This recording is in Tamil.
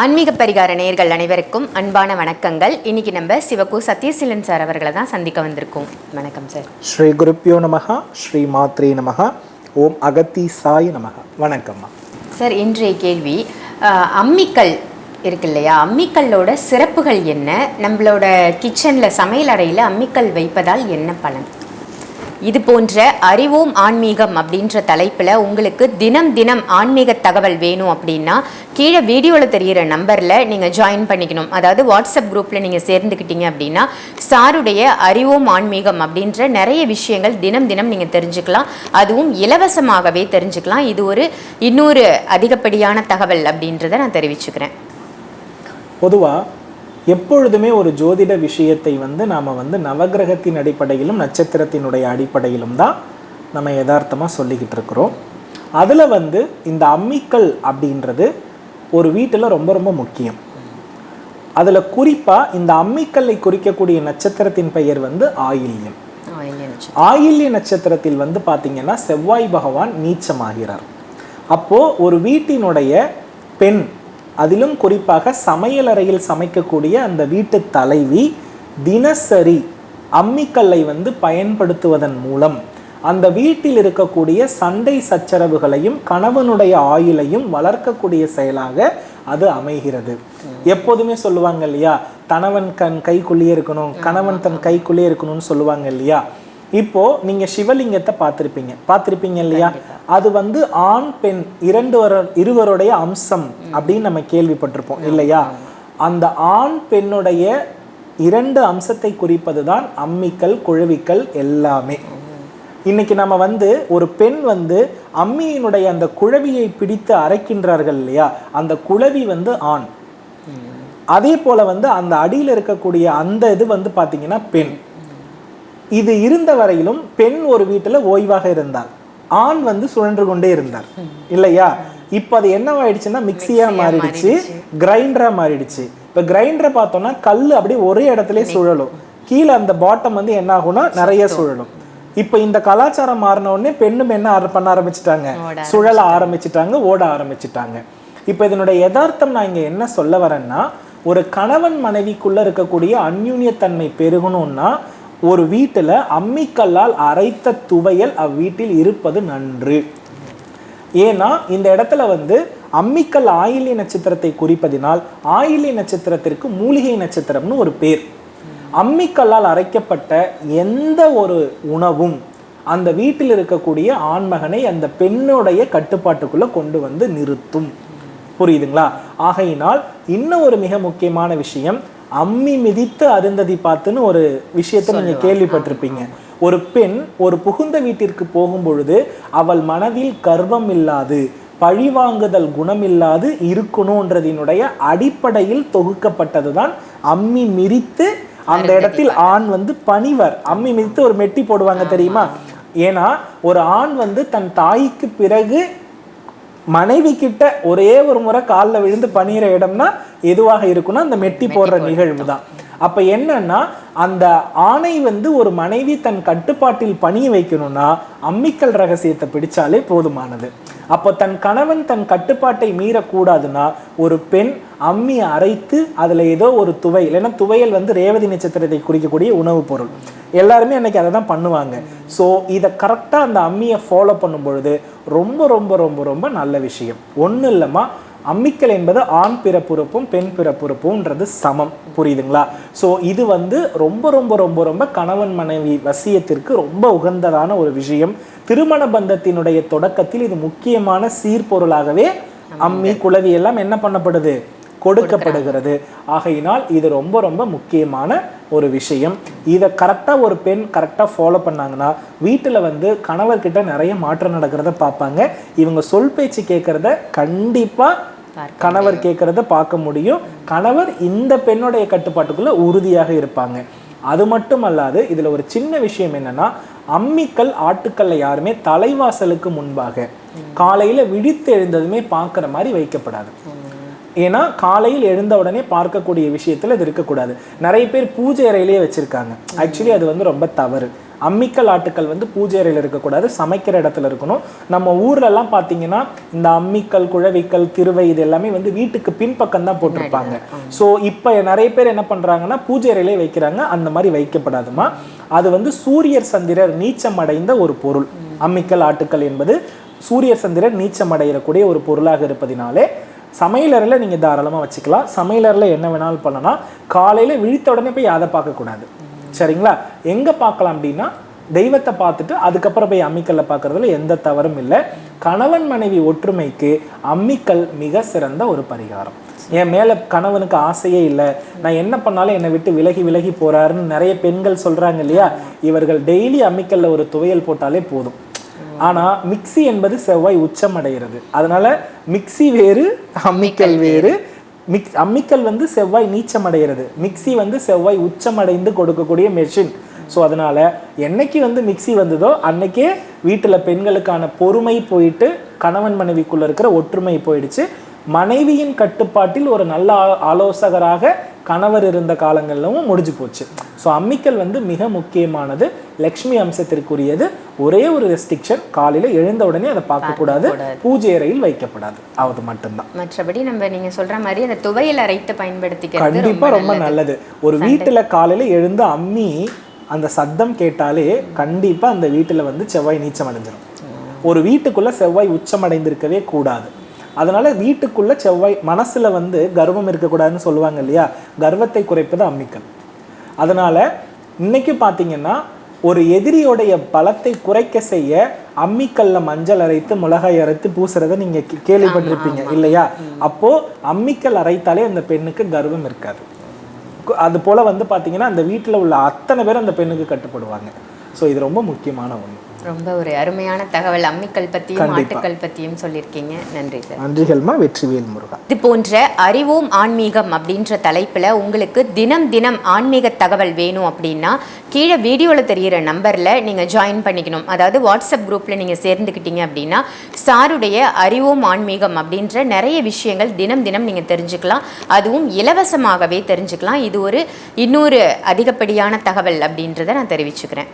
ஆன்மீக பரிகார நேயர்கள் அனைவருக்கும் அன்பான வணக்கங்கள். இன்னைக்கு நம்ம சிவகு சத்யசீலன் சார் அவர்களை தான் சந்திக்க வந்திருக்கோம். வணக்கம் சார். ஸ்ரீ குருப்பியோ நமஹ ஸ்ரீ மாத்ரே நமஹ ஓம் அகத்தி சாய் நமஹ. வணக்கம்மா சார் இன்றைய கேள்வி அம்மிக்கல் இருக்கு இல்லையா? அம்மிக்கல்லோட சிறப்புகள் என்ன? நம்மளோட கிச்சனில் சமையல் அறையில் அம்மிக்கல் வைப்பதால் என்ன பலன்? இது போன்ற அறிவோம் ஆன்மீகம் அப்படின்ற தலைப்பில் உங்களுக்கு தினம் தினம் ஆன்மீக தகவல் வேணும் அப்படின்னா கீழே வீடியோவில் தெரிகிற நம்பரில் நீங்கள் ஜாயின் பண்ணிக்கணும். அதாவது வாட்ஸ்அப் குரூப்பில் நீங்கள் சேர்ந்துக்கிட்டீங்க அப்படின்னா சாருடைய அறிவோம் ஆன்மீகம் அப்படின்ற நிறைய விஷயங்கள் தினம் தினம் நீங்கள் தெரிஞ்சுக்கலாம். அதுவும் இலவசமாகவே தெரிஞ்சுக்கலாம். இது ஒரு இன்னொரு அதிகப்படியான தகவல் அப்படின்றத நான் தெரிவிச்சுக்கிறேன். பொதுவாக எப்பொழுதுமே ஒரு ஜோதிட விஷயத்தை வந்து நாம் வந்து நவகிரகத்தின் அடிப்படையிலும் நட்சத்திரத்தினுடைய அடிப்படையிலும் தான் நம்ம யதார்த்தமாக சொல்லிக்கிட்டு இருக்கிறோம். அதில் வந்து இந்த அம்மிக்கல் அப்படின்றது ஒரு வீட்டில் ரொம்ப ரொம்ப முக்கியம். அதில் குறிப்பாக இந்த அம்மிக்கல்லை குறிக்கக்கூடிய நட்சத்திரத்தின் பெயர் வந்து ஆயில்யம். ஆயில்ய நட்சத்திரத்தில் வந்து பார்த்தீங்கன்னா செவ்வாய் பகவான் நீச்சமாகிறார். அப்போ ஒரு வீட்டினுடைய பெண் அதிலும் குறிப்பாக சமையலறையில் சமைக்கக்கூடிய அந்த வீட்டு தலைவி தினசரி அம்மிக்கல்லை வந்து பயன்படுத்துவதன் மூலம் அந்த வீட்டில் இருக்கக்கூடிய சண்டை சச்சரவுகளையும் கணவனுடைய ஆயுளையும் வளர்க்கக்கூடிய செயலாக அது அமைகிறது. எப்போதுமே சொல்லுவாங்க இல்லையா? கணவன் கண் கைக்குள்ளேயே இருக்கணும் கணவன் தன் கைக்குள்ளேயே இருக்கணும்னு சொல்லுவாங்க இல்லையா? இப்போ நீங்க சிவலிங்கத்தை பார்த்திருப்பீங்க. பார்த்திருப்பீங்க இல்லையா? அது வந்து ஆண் பெண் இரண்டு வர இருவருடைய அம்சம் அப்படின்னு நம்ம கேள்விப்பட்டிருப்போம் இல்லையா? அந்த ஆண் பெண்ணுடைய இரண்டு அம்சத்தை குறிப்பது தான் அம்மிக்கல் குழவிக்கல் எல்லாமே. இன்னைக்கு நம்ம வந்து ஒரு பெண் வந்து அம்மியினுடைய அந்த குழவியை பிடித்து அரைக்கின்றார்கள் இல்லையா? அந்த குழவி வந்து ஆண். அதே போல வந்து அந்த அடியில் இருக்கக்கூடிய அந்த இது வந்து பாத்தீங்கன்னா பெண். இது இருந்த வரையிலும் பெண் ஒரு வீட்டுல ஓய்வாக இருந்தார் ஆண் வந்து சுழன்று கொண்டே இருந்தார். இல்லையா? இப்போ அது என்னவாயிடுச்சுன்னா மிக்சியா மாறிடுச்சு கிரைண்டரா மாறிடுச்சு. இப்போ கிரைண்டரை பார்த்தோம்னா கல் அப்படியே ஒரே இடத்துல சுழலும். கீழே அந்த பாட்டம் வந்து என்ன ஆகும்னா நிறைய சுழலும். இப்போ இந்த கலாச்சாரம் மாறின உடனே பெண்ணும் என்ன பண்ண ஆரம்பிச்சிட்டாங்க. சுழல ஆரம்பிச்சிட்டாங்க ஓட ஆரம்பிச்சிட்டாங்க. இப்போ இதனுடைய யதார்த்தம் நான் இங்க என்ன சொல்ல வரேன்னா ஒரு கணவன் மனைவிக்குள்ள இருக்கக்கூடிய அந்யூன்யத்தன்மை பெருகணும்னா ஒரு வீட்டில் அம்மிக்கல்லால் அரைத்த துவையல் அவ்வீட்டில் இருப்பது நன்று. ஏன்னா இந்த இடத்துல வந்து அம்மிக்கல் ஆயிலி நட்சத்திரத்தை குறிப்பதினால் ஆயிலி நட்சத்திரத்திற்கு மூலிகை நட்சத்திரம்னு ஒரு பேர். அம்மிக்கல்லால் அரைக்கப்பட்ட எந்த ஒரு உணவும் அந்த வீட்டில் இருக்கக்கூடிய ஆண்மகனை அந்த பெண்ணுடைய கட்டுப்பாட்டுக்குள்ள கொண்டு வந்து நிறுத்தும். புரியுதுங்களா? ஆகையினால் இன்னும் ஒரு மிக முக்கியமான விஷயம் அம்மி மிதித்து அருந்ததி பார்த்துன்னு ஒரு விஷயத்தை நீங்க கேள்விப்பட்டிருப்பீங்க. ஒரு பெண் ஒரு புகுந்த வீட்டிற்கு போகும் பொழுது அவள் மனதில் கர்வம் இல்லாது பழிவாங்குதல் குணமில்லாது இருக்கணுன்றதினுடைய அடிப்படையில் தொகுக்கப்பட்டதுதான் அம்மி மிதித்து அந்த இடத்தில் ஆண் வந்து பணிவர். அம்மி மிதித்து ஒரு மெட்டி போடுவாங்க தெரியுமா? ஏன்னா ஒரு ஆண் வந்து தன் தாய்க்கு பிறகு மனைவி கிட்ட ஒரே ஒரு முறை காலில் விழுந்து பணியிற இடம்னா எதுவாக இருக்கும்னா அந்த மெட்டி போடுற நிகழ்வு தான் அப்ப என்னன்னா அந்த ஆணை வந்து ஒரு மனைவி தன் கட்டுப்பாட்டில் பணிய வைக்கணும்னா அம்மிக்கல் ரகசியத்தை பிடிச்சாலே போதுமானது. அப்போ தன் கணவன் தன் கட்டுப்பாட்டை மீறக்கூடாதுன்னா ஒரு பெண் அம்மி அரைத்து அதுல ஏதோ ஒரு துவையல் ஏன்னா துவையல் வந்து ரேவதி நட்சத்திரத்தை குறிக்கக்கூடிய உணவுப் பொருள். எல்லாருமே அன்றைக்கி அதை தான் பண்ணுவாங்க. ஸோ இதை கரெக்டாக அந்த அம்மியை ஃபாலோ பண்ணும் பொழுது ரொம்ப ரொம்ப ரொம்ப ரொம்ப நல்ல விஷயம். ஒன்றும் இல்லைம்மா அம்மிக்கல் என்பது ஆண் பிறப்புறுப்பும் பெண் பிறப்புறுப்பும்ன்றது சமம். புரியுதுங்களா? ஸோ இது வந்து ரொம்ப ரொம்ப ரொம்ப ரொம்ப கணவன் மனைவி வசியத்திற்கு ரொம்ப உகந்ததான ஒரு விஷயம். திருமண பந்தத்தினுடைய தொடக்கத்தில் இது முக்கியமான சீர்பொருளாகவே அம்மி குளவி எல்லாம் என்ன பண்ணப்படுது? கொடுக்கப்படுகிறது. ஆகையினால் இது ரொம்ப ரொம்ப முக்கியமான ஒரு விஷயம். இதை கரெக்டாக ஒரு பெண் கரெக்டாக ஃபாலோ பண்ணாங்கன்னா வீட்டில் வந்து கணவர்கிட்ட நிறைய மாற்றம் நடக்கிறத பார்ப்பாங்க. இவங்க சொல் பேச்சு கேட்குறத கண்டிப்பாக கணவர் கேட்குறத பார்க்க முடியும். கணவர் இந்த பெண்ணுடைய கட்டுப்பாட்டுக்குள்ள உறுதியாக இருப்பாங்க. அது மட்டும் அல்லாது இதுல ஒரு சின்ன விஷயம் என்னன்னா அம்மிக்கல் ஆட்டுக்கல்லை யாருமே தலைவாசலுக்கு முன்பாக காலையில விழித்து எழுந்ததுமே பார்க்குற மாதிரி வைக்கப்படாது. ஏன்னா காலையில் எழுந்த உடனே பார்க்கக்கூடிய விஷயத்துல இது இருக்கக்கூடாது. நிறைய பேர் பூஜை அறையிலேயே வச்சிருக்காங்க. ஆக்சுவலி அது வந்து ரொம்ப தவறு. அம்மிக்கல் ஆட்டுக்கல் வந்து பூஜை அறையில் இருக்கக்கூடாது. சமைக்கிற இடத்துல இருக்கணும். நம்ம ஊர்லலாம் பார்த்தீங்கன்னா இந்த அம்மிக்கல் குழவிக்கல் திருவை இது எல்லாமே வந்து வீட்டுக்கு பின்பக்கம் தான் போட்டிருப்பாங்க. ஸோ இப்போ நிறைய பேர் என்ன பண்ணுறாங்கன்னா பூஜை அறையிலே வைக்கிறாங்க. அந்த மாதிரி வைக்கப்படாதுமா. அது வந்து சூரியர் சந்திரர் நீச்சம் அடைந்த ஒரு பொருள். அம்மிக்கல் ஆட்டுக்கல் என்பது சூரியர் சந்திரர் நீச்சம் அடையக்கூடிய ஒரு பொருளாக இருப்பதினாலே சமையலறையில் நீங்கள் தாராளமாக வச்சுக்கலாம். சமையலறையில் என்ன வேணாலும் பண்ணலாம். காலையில் விழித்த உடனே போய் அதை பார்க்கக்கூடாது. சரிங்களா? எங்கே பார்க்கலாம் அப்படின்னா தெய்வத்தை பார்த்துட்டு அதுக்கப்புறம் போய் அம்மிக்கல்ல பார்க்கறதுல எந்த தவறும் இல்லை. கணவன் மனைவி ஒற்றுமைக்கு அம்மிக்கல் மிக சிறந்த ஒரு பரிகாரம். என் மேலே கணவனுக்கு ஆசையே இல்லை. நான் என்ன பண்ணாலும் என்னை விட்டு விலகி விலகி போறாருன்னு நிறைய பெண்கள் சொல்றாங்க இல்லையா? இவர்கள் டெய்லி அம்மிக்கல்ல ஒரு துவையல் போட்டாலே போதும். ஆனா மிக்ஸி என்பது செவ்வாய் உச்சம் அடைகிறது அதனால மிக்ஸி வேறு அம்மிக்கல் வேறு. மிக்ஸ் அம்மிக்கல் வந்து செவ்வாய் நீச்சம் அடைகிறது மிக்ஸி வந்து செவ்வாய் உச்சம் அடைந்து கொடுக்கக்கூடிய மெஷின் ஸோ அதனால என்னைக்கு வந்து மிக்ஸி வந்ததோ அன்னைக்கே வீட்டில் பெண்களுக்கான பொறுமை போயிட்டு கணவன் மனைவிக்குள்ள இருக்கிற ஒற்றுமை போயிடுச்சு. மனைவியின் கட்டுப்பாட்டில் ஒரு நல்ல ஆலோசகராக கணவர் இருந்த காலங்களிலும் முடிஞ்சு போச்சு. ஸோ அம்மிக்கல் வந்து மிக முக்கியமானது. லக்ஷ்மி அம்சத்திற்குரியது. ஒரே ஒரு ரெஸ்ட்ரிக்ஷன் காலையில் எழுந்த உடனே அதை பார்க்கக்கூடாது. பூஜை அறையில் வைக்கப்படாது. அது மட்டும்தான். மற்றபடி நம்ம நீங்க சொல்ற மாதிரி அந்த துவையல் அரைத்து பயன்படுத்திக்கிறது கண்டிப்பா ரொம்ப நல்லது. ஒரு வீட்டுல காலையில எழுந்து அம்மி அந்த சத்தம் கேட்டாலே கண்டிப்பா அந்த வீட்டுல வந்து செவ்வாய் நீச்சம் அடைஞ்சிரும். ஒரு வீட்டுக்குள்ள செவ்வாய் உச்சம் அடைந்திருக்கவே கூடாது. அதனால வீட்டுக்குள்ள செவ்வாய் மனசுல வந்து கர்வம் இருக்கக்கூடாதுன்னு சொல்லுவாங்க இல்லையா? கர்வத்தை குறைப்பது அம்மிக்கல். அதனால இன்னைக்கு பார்த்தீங்கன்னா ஒரு எதிரியோடைய பலத்தை குறைக்க செய்ய அம்மிக்கல்ல மஞ்சள் அரைத்து மிளகாய் அரைத்து பூசுறதை நீங்க கேள்விப்பட்டிருப்பீங்க இல்லையா? அப்போ அம்மிக்கல் அரைத்தாலே அந்த பெண்ணுக்கு கர்வம் இருக்காது. அது போல வந்து பாத்தீங்கன்னா அந்த வீட்டில் உள்ள அத்தனை பேர் அந்த பெண்ணுக்கு கட்டுப்படுவாங்க. ஸோ இது ரொம்ப முக்கியமான ஒன்று ரொம்ப ஒரு அருமையான தகவல். அம்மிக்கல் பத்தியும் ஆட்டுக்கல் பத்தியும் சொல்லியிருக்கீங்க. நன்றி சார். நன்றிகள்மா வெற்றிவேல் முருகா. இது போன்ற அறிவோம் ஆன்மீகம் அப்படின்ற தலைப்பில் உங்களுக்கு தினம் தினம் ஆன்மீக தகவல் வேணும் அப்படின்னா கீழே வீடியோவில் தெரிகிற நம்பரில் நீங்கள் ஜாயின் பண்ணிக்கணும். அதாவது வாட்ஸ்அப் குரூப்பில் நீங்கள் சேர்ந்துக்கிட்டீங்க அப்படின்னா சாருடைய அறிவோம் ஆன்மீகம் அப்படின்ற நிறைய விஷயங்கள் தினம் தினம் நீங்கள் தெரிஞ்சுக்கலாம். அதுவும் இலவசமாகவே தெரிஞ்சுக்கலாம். இது ஒரு இன்னொரு அதிகப்படியான தகவல் அப்படின்றத நான் தெரிவிச்சுக்கிறேன்.